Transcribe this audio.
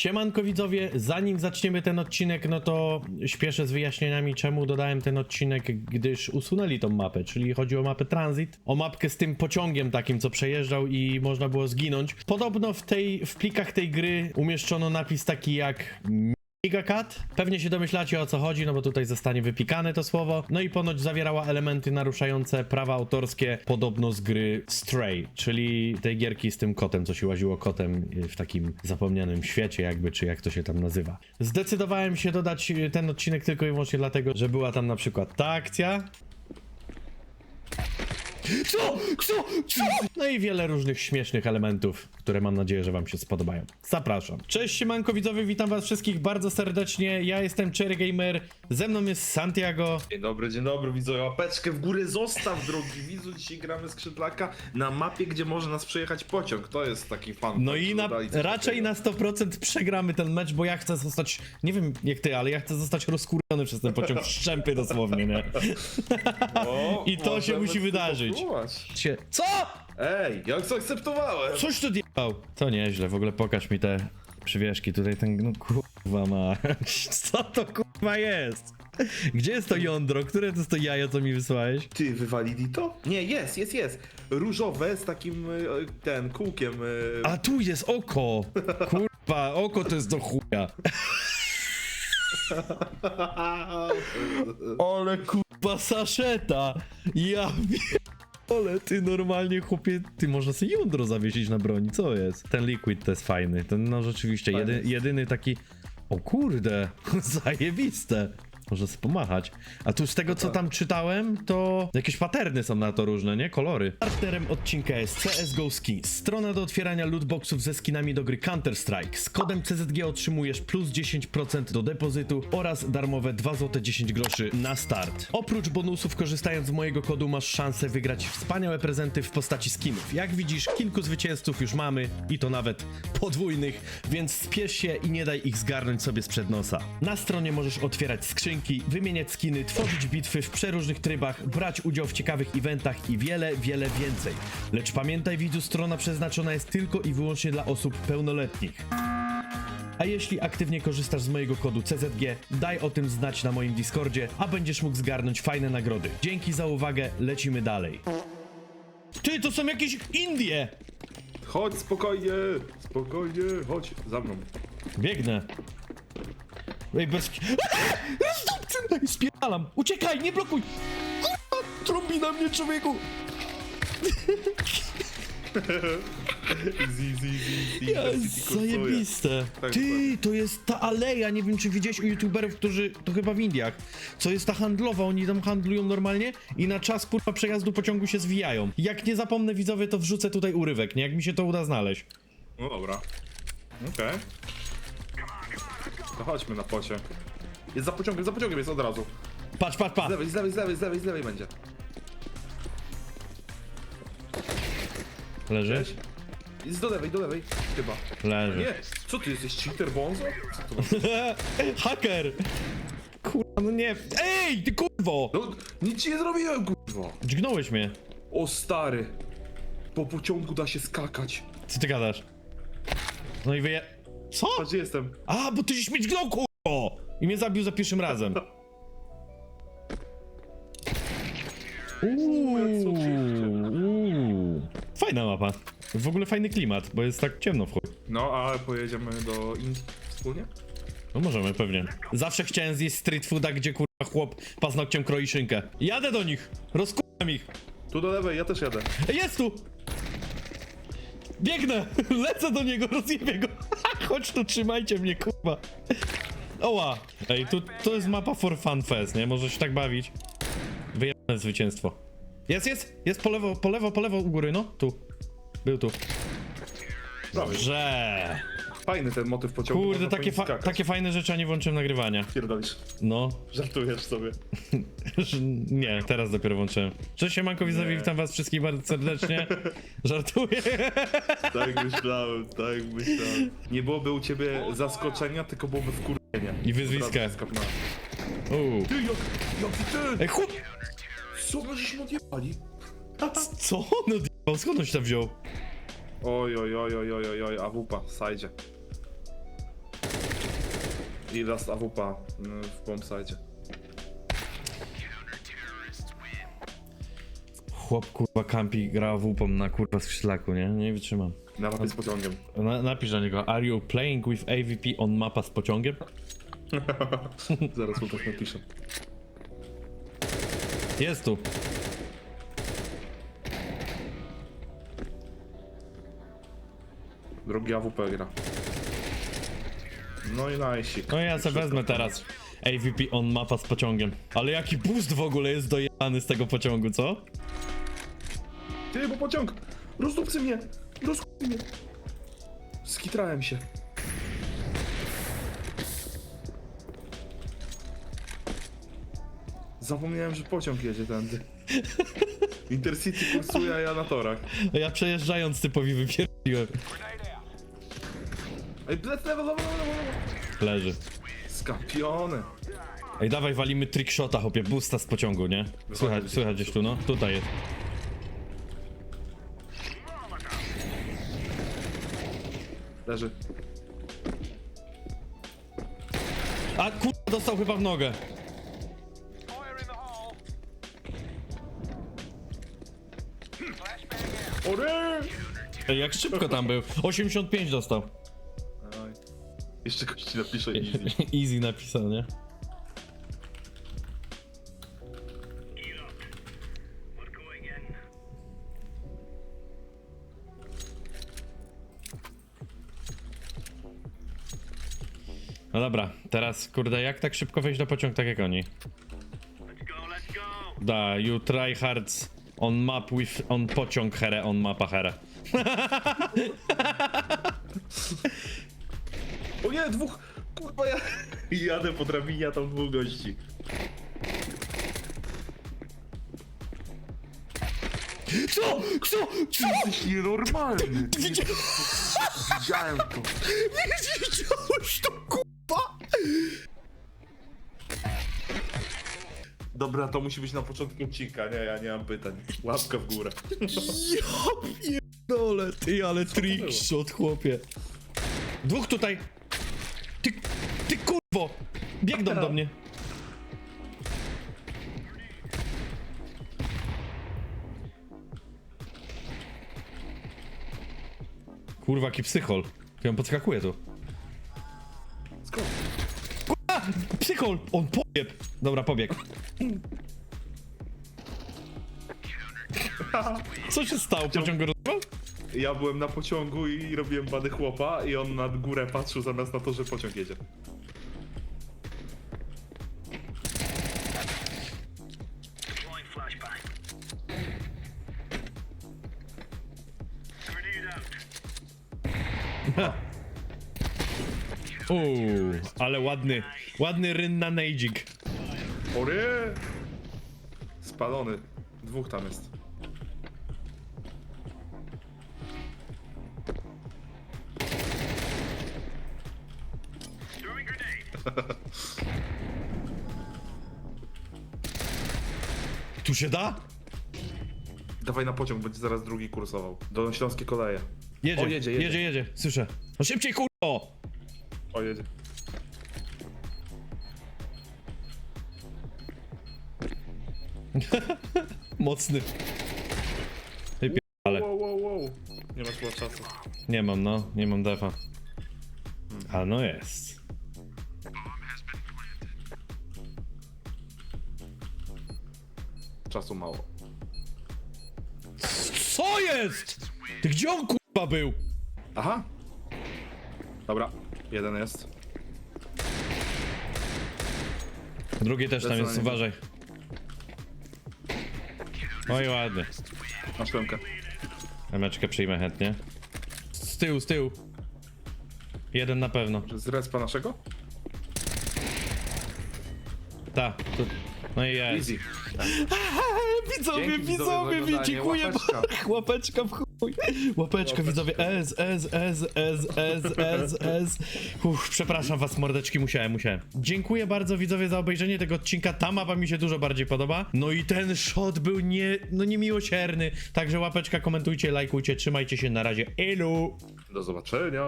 Siemanko widzowie, zanim zaczniemy ten odcinek, no to śpieszę z wyjaśnieniami, czemu dodałem ten odcinek, gdyż usunęli tą mapę, czyli chodzi o mapę Transit, o mapkę z tym pociągiem takim, co przejeżdżał i można było zginąć. Podobno w tej, w plikach tej gry umieszczono napis taki jak Gigacat. Pewnie się domyślacie o co chodzi, no bo tutaj zostanie wypikane to słowo. No i ponoć zawierała elementy naruszające prawa autorskie, podobno z gry Stray, czyli tej gierki z tym kotem, co się łaziło kotem w takim zapomnianym świecie, jakby, czy jak to się tam nazywa. Zdecydowałem się dodać ten odcinek tylko i wyłącznie dlatego, że była tam na przykład ta akcja. Co? Co? Co? No i wiele różnych śmiesznych elementów, które mam nadzieję, że wam się spodobają. Zapraszam. Cześć siemanko widzowie, witam was wszystkich bardzo serdecznie. Ja jestem Cherry Gamer, ze mną jest Santiago. Dzień dobry, dzień dobry, widzowie. Łapeczkę w górę zostaw, drogi widzu. Dzisiaj gramy skrzydlaka na mapie, gdzie może nas przejechać pociąg. To jest taki fan. No i na, raczej na 100% przegramy ten mecz, bo ja chcę zostać, nie wiem jak ty, ale ja chcę zostać rozkurwiony przez ten pociąg w szczępy dosłownie, nie? I to się musi wydarzyć. Się... Co? Ej, ja to akceptowałem. Coś tu diał. To nieźle, w ogóle pokaż mi te przywieszki, tutaj ten, no kurwa ma. Co to kurwa jest? Gdzie jest to jądro? Które to jest to jajo, co mi wysłałeś? Ty, wywalili to? Nie, jest, jest, jest. Różowe z takim, e, ten, kółkiem. e, A tu jest oko! Kurwa, oko to jest do chuja. Ale kurwa saszeta! Ja ale ty normalnie chłopie, ty można sobie jądro zawiesić na broni, co jest? Ten liquid to jest fajny, ten no rzeczywiście jedy, jedyny taki, o kurde, zajebiste. Można sobie pomachać. A tu z tego, co tam czytałem, to jakieś paterny są na to różne, nie? Kolory. Partnerem odcinka jest CSGO Skins. Strona do otwierania lootboxów ze skinami do gry Counter-Strike. Z kodem CZG otrzymujesz plus 10% do depozytu oraz darmowe 2 zł 10 groszy na start. Oprócz bonusów, korzystając z mojego kodu, masz szansę wygrać wspaniałe prezenty w postaci skinów. Jak widzisz, kilku zwycięzców już mamy i to nawet podwójnych, więc spiesz się i nie daj ich zgarnąć sobie sprzed nosa. Na stronie możesz otwierać skrzynki, wymieniać skiny, tworzyć bitwy w przeróżnych trybach, brać udział w ciekawych eventach i wiele, wiele więcej. Lecz pamiętaj widzu, strona przeznaczona jest tylko i wyłącznie dla osób pełnoletnich. A jeśli aktywnie korzystasz z mojego kodu CZG, daj o tym znać na moim Discordzie, a będziesz mógł zgarnąć fajne nagrody. Dzięki za uwagę, lecimy dalej. Ty, to są jakieś Indie! Chodź, spokojnie, spokojnie, chodź, za mną. Biegnę. Ej, bez... Zdupcę! Spierdalam! Uciekaj, nie blokuj! Kurwa, trąbi na mnie, człowieku! Easy, easy, easy, Ja, zajebiste. Tak, Ty, to jest ta aleja, nie wiem czy widziałeś u youtuberów, którzy, to chyba w Indiach, co jest ta handlowa, oni tam handlują normalnie i na czas kurwa przejazdu pociągu się zwijają. Jak nie zapomnę widzowie, to wrzucę tutaj urywek, nie? Jak mi się to uda znaleźć. No dobra. Okej. To chodźmy na pocie. Jest za pociągiem, za pociągiem jest od razu. Patrz, patrz, Z patrz. lewej, z lewej, z lewej, z lewej, z lewej będzie. Leży? Cześć. Jest do lewej, do lewej. Chyba. Leży. Nie, co ty jesteś cheater bonzo? Co to masz? Haker! Kurwa, no nie. Ej, ty kurwo! No, nic ci nie zrobiłem, kurwa. Dźgnąłeś mnie. O stary. Po pociągu da się skakać. Co ty gadasz? No i wyje... Co? Patrz, gdzie jestem. A, bo ty się śmieć gnął, kurwo! I mnie zabił za pierwszym razem. Uuu, uuu. Fajna mapa. W ogóle fajny klimat, bo jest tak ciemno w chuj. No, a pojedziemy do Indii wspólnie? No możemy, pewnie. Zawsze chciałem zjeść street fooda, gdzie kurwa chłop paznokciem kroi szynkę. Jadę do nich! Rozkułem ich! Tu do lewej, ja też jadę. Jest tu! Biegnę! Lecę do niego, rozjebię go! Chodź tu, trzymajcie mnie, kurwa! Oła! Ej, tu, to jest mapa for fun fest, nie? Może się tak bawić. Wyjebane zwycięstwo. Jest, jest! Jest po lewo, po lewo, po lewo u góry, no. Tu. Był tu. Prawie. Fajny ten motyw pociągu. Kurde, można takie, nim fa skakać. takie fajne rzeczy, a nie włączyłem nagrywania. Pierdolisz. No. Żartujesz sobie. Nie, teraz dopiero włączyłem. Cześć, siemanko widzowie, Nie. witam was wszystkich bardzo serdecznie. Żartuję. Tak myślałem, tak myślałem. Nie byłoby u ciebie zaskoczenia, tylko byłoby wkurwienie. I wyzwiska. Od razu skapnąłem. Uuu. Ty, jak, jaki ty? Ej, chłop! Co my żeśmy odjebali? Co? No d***ał, skąd on się tam wziął? Oj, oj, oj, oj, oj, oj, oj, a wupa, sajdzie. I raz AWP mm, w bombsite. Chłop kurwa kampi gra WP na kurwa skrzydlaku, nie? Nie wytrzymam. Na mapie z pociągiem. Na, napisz do niego, are you playing with AVP on mapa z pociągiem? Zaraz mu tak napiszę. Jest tu. Drugi AWP gra. No i najsik. No ja se wezmę teraz AVP on mapa z pociągiem. Ale jaki boost w ogóle jest dojebany z tego pociągu, co? Ty, bo pociąg! Rozdupcy mnie! Rozkuj mnie! Skitrałem się. Zapomniałem, że pociąg jedzie tędy. Intercity kursuje, a ja na torach. Ja przejeżdżając typowi wypierdoliłem. Ej, plec lewo, lewo, lewo, lewo! Leży. Skapione! Ej, dawaj, walimy trickshota, hopie, boosta z pociągu, nie? Słychać, słychać gdzieś tu, no. Tutaj jest. Leży. A kurwa, dostał chyba w nogę. Ore! Ej, jak szybko tam był. 85 dostał. Jeszcze ktoś ci napisze easy. Easy napisał, nie? No dobra, teraz kurde, jak tak szybko wejść na pociąg tak jak oni? Da, you try hard on map with on pociąg here on mapa here. O nie, dwóch! Kurwa, ja jadę po drabinie, a tam dwóch gości. Co? Co? Co? Jesteś nienormalny! Widziałem to. Widziałeś to kurwa? Dobra, to musi być na początku odcinka, nie, ja nie mam pytań. Łapka w górę. Ja pierdolę, ty, ale trickshot, chłopie. Dwóch tutaj. Ty, kurwo. Biegną do mnie. Kurwa, jaki psychol. Ja on podskakuje tu. Skąd? Psychol! On pobiegł. Dobra, pobiegł. Co się stało? Pociąg go rozwał? Ja byłem na pociągu i robiłem bady chłopa i on na górę patrzył zamiast na to, że pociąg jedzie. Uuu, ale ładny, ładny ryn na nejdzik. Ory! Spalony. Dwóch tam jest. Tu się da? Dawaj na pociąg, będzie zaraz drugi kursował. Do Śląskie koleje. Jedzie, O, jedzie, jedzie. jedzie, jedzie, słyszę. No szybciej, kurwo! O, jedzie. Mocny. Ty ale Wow, wow, wow. Nie masz chyba czasu. nie mam, no, nie mam defa. A no jest. Czasu mało. Co jest? Ty gdzie on kurwa był? Aha! Dobra, jeden jest. Drugi też tam Lecę jest, na niego. uważaj. Oj, ładny. Masz klemkę. Emeczkę przyjmę chętnie. Z tyłu, z tyłu. Jeden na pewno. Z respa naszego? Ta. Tu. No i jest. Easy. Widzowie, Dzięki, widzowie, widzowie, dziękuję. Łapeczka. Łapeczka w chuj. Łapeczka, widzowie. S, S, S, S, S, S, S. Uff, przepraszam was, mordeczki, musiałem, musiałem. Dziękuję bardzo, widzowie, za obejrzenie tego odcinka. Ta mapa mi się dużo bardziej podoba. No i ten shot był nie, no niemiłosierny. Także łapeczka, komentujcie, lajkujcie, trzymajcie się, na razie. Elu! Do zobaczenia.